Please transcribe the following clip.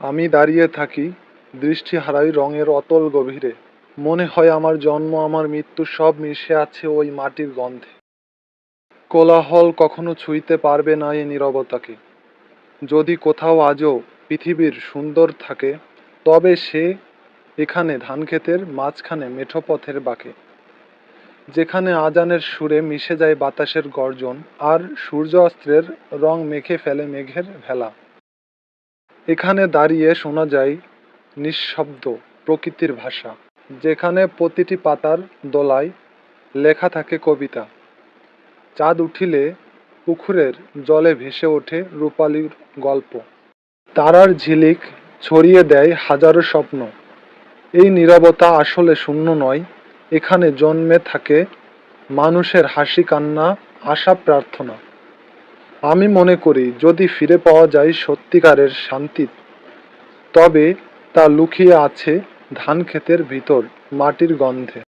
আমি দাঁড়িয়ে থাকি দৃষ্টি হারাই রঙের অতল গভীরে। মনে হয় আমার জন্ম, আমার মৃত্যু সব মিশে আছে ওই মাটির গন্ধে। কোলাহল কখনো ছুঁইতে পারবে না এই নীরবতাকে। যদি কোথাও আজও পৃথিবীর সুন্দর থাকে, তবে সে এখানে ধানক্ষেতের মাঝখানে মেঠো পথের বাঁকে। যেখানে আজানের সুরে মিশে যায় বাতাসের গর্জন আর সূর্য অস্ত্রের রং মেখে ফেলে মেঘের ভেলা। এখানে দাঁড়িয়ে শোনা যায় নিঃশব্দ প্রকৃতির ভাষা, যেখানে প্রতিটি পাতার দোলায় লেখা থাকে কবিতা। চাঁদ উঠিলে পুকুরের জলে ভেসে ওঠে রূপালীর গল্প। তারার ঝিলিক ছড়িয়ে দেয় হাজারো স্বপ্ন। এই নীরবতা আসলে শূন্য নয়, এখানে জন্মে থাকে মানুষের হাসি কান্না, আশা প্রার্থনা। আমি মনে করি, যদি ফিরে পাওয়া যায় সত্যিকারের শান্তি, তবে তা লুকিয়ে আছে ধান ক্ষেতের ভিতর, মাটির গন্ধে।